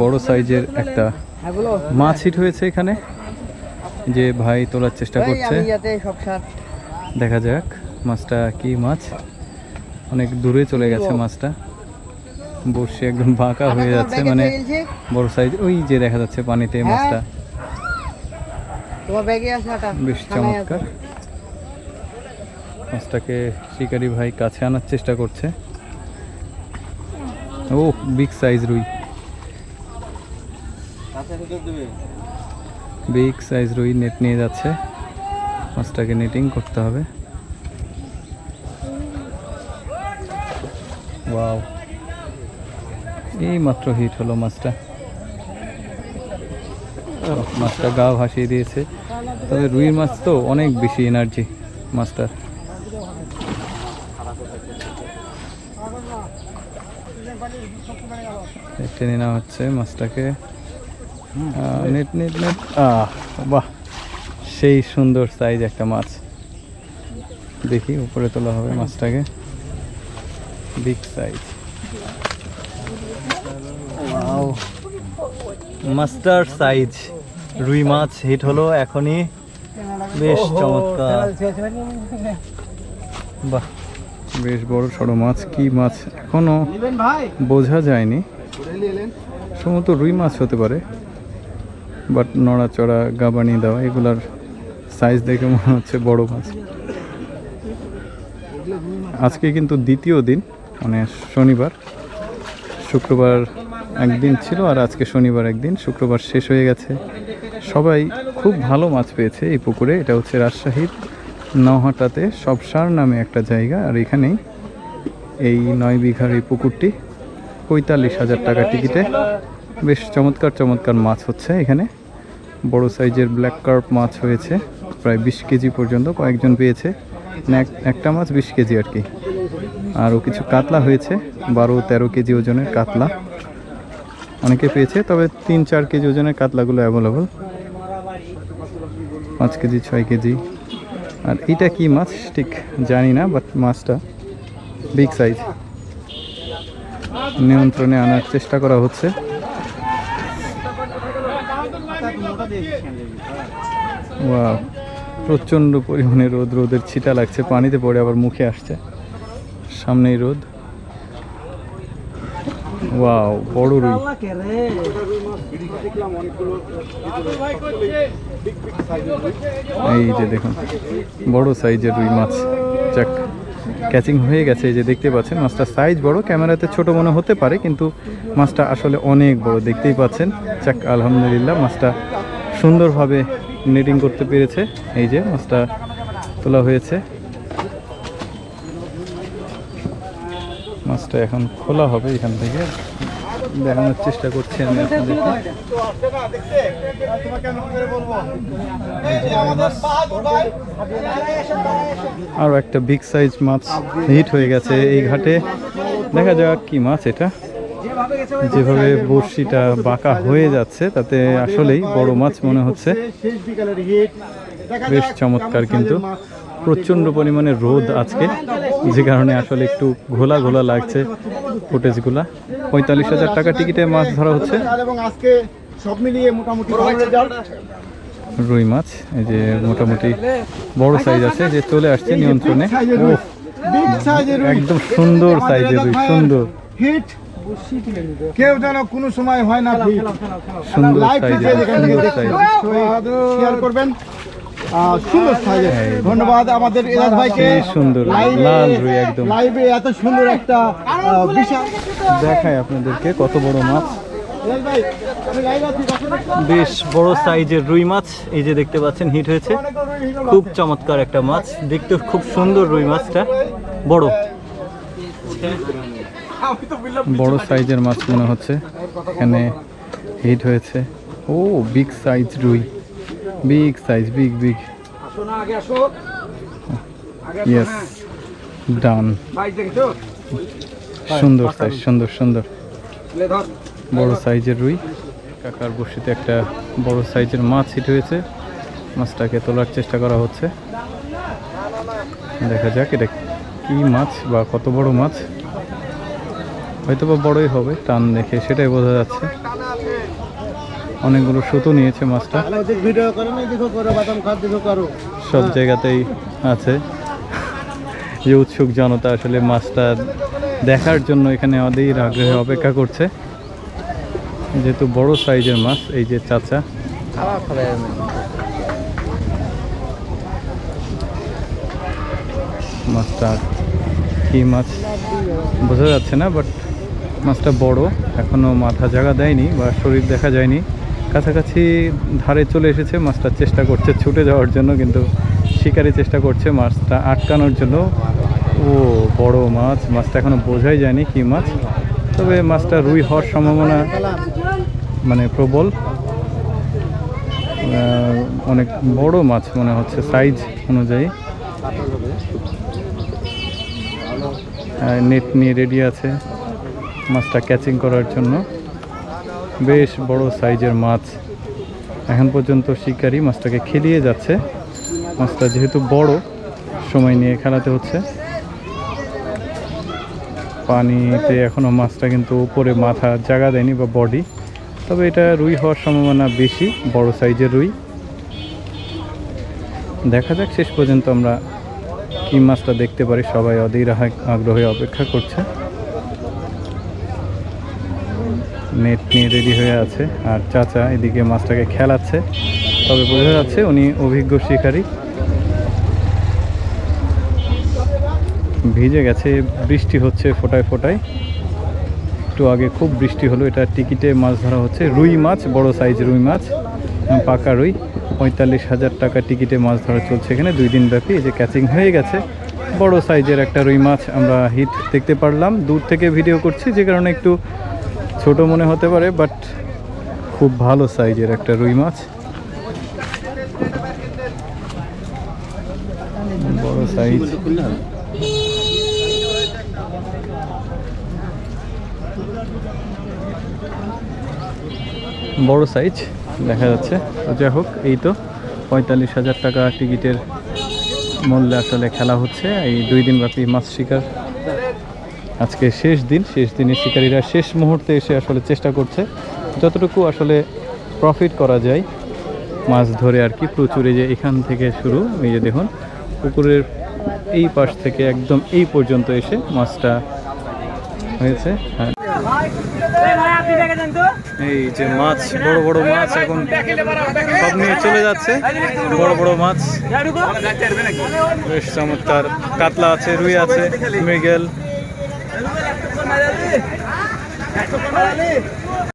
বড় সাইজের একটা মাছ হিট হয়েছে এখানে। যে ভাই তোলার চেষ্টা করছে। দেখা যাক মাছটা কি মাছ। অনেক দূরে চলে গেছে মাছটা। বসে একদম বাঁকা হয়ে যাচ্ছে মানে বড় সাইজ ওই যে দেখা যাচ্ছে পানিতে মাছটা। আছে আটা বেশ চমৎকার। মাছটাকে শিকারি ভাই কাছে আনার চেষ্টা করছে। ও বিগ সাইজ রুই। বিগ সাইজ রুই নেট নিয়ে যাচ্ছে। মাছটাকে নেটিং করতে হবে। ওয়াও এই মাত্র হিট হলো মাছটা। মাছটা গা ভাসিয়ে দিয়েছে। তবে রুই মাছ তো অনেক বেশি এনার্জি মাছটার এই টেনে নেওয়া হচ্ছে মাছটাকে। Net net net. আহ বাহ সেই সুন্দর সাইজ একটা মাছ। দেখি উপরে তোলা হবে মাছটাকে। বিগ সাইজ মাস্টার সাইজ রুই মাছ হিট হলো এখনই। বেশ চমৎকার। বাহ বেশ বড় সড়ো মাছ। কি মাছ? এখনও বোঝা যায়নি। সম্ভবত রুই মাছ হতে পারে বাট নড়াচড়া, গাবানি দেওয়া, এগুলার সাইজ দেখে মনে হচ্ছে বড় মাছ। আজকে কিন্তু দ্বিতীয় দিন মানে শনিবার। শুক্রবার একদিন ছিল আর আজকে শনিবার একদিন। শুক্রবার শেষ হয়ে গেছে। সবাই খুব ভালো মাছ পেয়েছে এই পুকুরে। এটা হচ্ছে রাজশাহীর নহাটাতে সবসার নামে একটা জায়গা। আর এখানেই এই নয় বিঘার এই পুকুরটি পঁয়তাল্লিশ হাজার টাকা টিকিটে। বেশ চমৎকার চমৎকার মাছ হচ্ছে এখানে। বড় সাইজের ব্ল্যাক কার্প মাছ হয়েছে, প্রায় বিশ কেজি পর্যন্ত কয়েকজন পেয়েছে। এক- একটা মাছ বিশ কেজি আর কি। আরও কিছু কাতলা হয়েছে, বারো, তেরো কেজি ওজনের কাতলা। অনেকে পেয়েছে, তবে তিন, চার কেজি ওজনের কাতলাগুলো অ্যাভেলেবল পাঁচ কেজি, ছয় কেজি। আর এটা কি মাছ? ঠিক জানি না বাট মাছটা বিগ সাইজ নিয়ন্ত্রণে আনার চেষ্টা করা হচ্ছে। ওয়াও, প্রচণ্ড পরিমাণে রোদ, রোদের ছিটা লাগছে, পানিতে পড়ে আবার মুখে আসছে। সামনেই রোদ। বড় রুই এই যে দেখুন, বড় সাইজের রুই মাছ। ক্যাচিং হয়ে গেছে, এই যে দেখতে পাচ্ছেন, মাছটা সাইজ বড় ক্যামেরাতে ছোট মনে হতে পারে, কিন্তু মাছটা আসলে অনেক বড়, দেখতেই পাচ্ছেন। চাক আলহামদুলিল্লাহ, মাছটা সুন্দরভাবে নেটিং করতে পেরেছে। এই যে মাছটা তোলা হয়েছে। মাছটা এখন খোলা হবে এখান থেকে। দেখানোর চেষ্টা করছি আমি আরও একটা বিগ সাইজ মাছ হিট হয়ে গেছে এই ঘাটে। দেখা যাক কি মাছ এটা। যেভাবে বড়শিটা বাঁকা হয়ে যাচ্ছে, তাতে আসলেই বড় মাছ মনে হচ্ছে। বেশ চমৎকার কিন্তু। প্রচণ্ড পরিমাণে রোদ আজকে। যে কারণে আসলে একটু ঘোলা ঘোলা লাগছে ফুটেজগুলা। পঁয়তাল্লিশ হাজার টাকা টিকিটে মাছ ধরা হচ্ছে। এবং আজকে সব মিলিয়ে মোটামুটি রুই মাছ এই যে মোটামুটি বড় সাইজ আছে যে চলে আসছে নিয়ন্ত্রণে। একদম সুন্দর সাইজের রুই সুন্দর। হিট কেউ যেন কোনো সময় হয় না সুন্দর সাইজের সুন্দর সাইজ শেয়ার করবেন। সুন্দর সাইজের ধন্যবাদ আমাদের এরাজ ভাইকে। সুন্দর লাল রুই একদম। লাইভে এত সুন্দর একটা বিশাল দেখায় আপনাদেরকে কত বড় মাছ। বেশ বড় সাইজের রুই মাছ এই যে দেখতে পাচ্ছেন হিট হয়েছে। খুব চমৎকার একটা মাছ দেখতে খুব সুন্দর রুই মাছটা। বড়। বড় সাইজের মাছ মনে হচ্ছে এখানে হিট হয়েছে। ও বিগ সাইজ রুই। Big size big big yes done ভাই দেখছ? সুন্দর সাইজ সুন্দর সুন্দর। বড় সাইজের রুই। কাকার বসিতে একটা বড় সাইজের মাছ হিট হয়েছে। মাছটাকে তোলার চেষ্টা করা হচ্ছে। দেখা যাক এটা কি মাছ বা কত বড় মাছ। হয়তো বা বড়ই হবে টান দেখে সেটাই বোঝা যাচ্ছে। অনেকগুলো সুতো নিয়েছে মাছটা। সব জায়গাতেই আছে। যে উৎসুক জনতা আসলে মাছটা দেখার জন্য এখানে অধীর আগ্রহে অপেক্ষা করছে। যেহেতু বড় সাইজের মাছ এই যে চাচা। মাছটা কি মাছ বোঝা যাচ্ছে না বাট মাছটা বড়। এখনও মাথা জায়গা দেয়নি বা শরীর দেখা যায়নি। কাছাকাছি ধারে চলে এসেছে, মাছটা চেষ্টা করছে ছুটে যাওয়ার জন্য, কিন্তু শিকারি চেষ্টা করছে মাছটা আটকানোর জন্য। ও, বড় মাছ, মাছটা এখনও বোঝাই যায়নি কি মাছ, তবে মাছটা রুই হওয়ার সম্ভাবনা মানে প্রবল। অনেক বড় মাছ মনে হচ্ছে সাইজ অনুযায়ী। নেট নিয়ে রেডি আছে মাছটা ক্যাচিং করার জন্য। বেশ বড় সাইজের মাছ। এখন পর্যন্ত শিকারি মাছটাকে খেলিয়ে যাচ্ছে। মাছটা যেহেতু বড়, সময় নিয়ে খেলাতে হচ্ছে। পানিতে এখনও মাছটা কিন্তু উপরে মাথা জায়গা দেয়নি বা বডি। তবে এটা রুই হওয়ার সম্ভাবনা বেশি, বড় সাইজের রুই। দেখা যাক শেষ পর্যন্ত আমরা কি মাছটা দেখতে পারি। সবাই অধীর আগ্রহে অপেক্ষা করছে। নেট নিয়ে রেডি হয়ে আছে আর চাচা এদিকে মাছটাকে খেলাচ্ছে। তবে বোঝা যাচ্ছে উনি অভিজ্ঞ শিকারী। ভিজে গেছে, বৃষ্টি হচ্ছে ফোটায় ফোটায়। একটু আগে খুব বৃষ্টি হলো, এটা টিকিটে মাছ ধরা হচ্ছে। রুই মাছ, বড় সাইজ রুই মাছ, পাকা রুই। পঁয়তাল্লিশ হাজার টাকা টিকিটে মাছ ধরা চলছে এখানে। দুই দিন ব্যাপী এই যে ক্যাচিং হয়ে গেছে। বড় সাইজের একটা রুই মাছ আমরা হিট দেখতে পারলাম। দূর থেকে ভিডিও করছি, যে কারণে একটু ছোট মনে হতে পারে বাট খুব ভালো সাইজের একটা রুই মাছ। বড় সাইজ বড় সাইজ দেখা যাচ্ছে। তো যাই হোক, এই তো পঁয়তাল্লিশ হাজার টাকা টিকিটের মূল্যে আসলে খেলা হচ্ছে। এই দুই দিন ব্যাপী মাছ শিকার আজকে শেষ দিন, শেষ দিনে শিকারীরা শেষ মুহূর্তে এসে আসলে চেষ্টা করছে। যতটুকু আসলে প্রফিট করা যায়, মাছ ধরে আর কি প্রচুর এই যে এখান থেকে শুরু, এই যে দেখুন, পুকুরের এই পাশ থেকে একদম এই পর্যন্ত এসে মাছটা হয়েছে। হ্যাঁ। এই যে মাছ, বড় বড় মাছ এখন সব নিয়ে চলে যাচ্ছে। বড় বড় মাছ। বেশ চমৎকার। কাতলা আছে, রুই আছে, মৃগেল। cámara, dale. Cacho.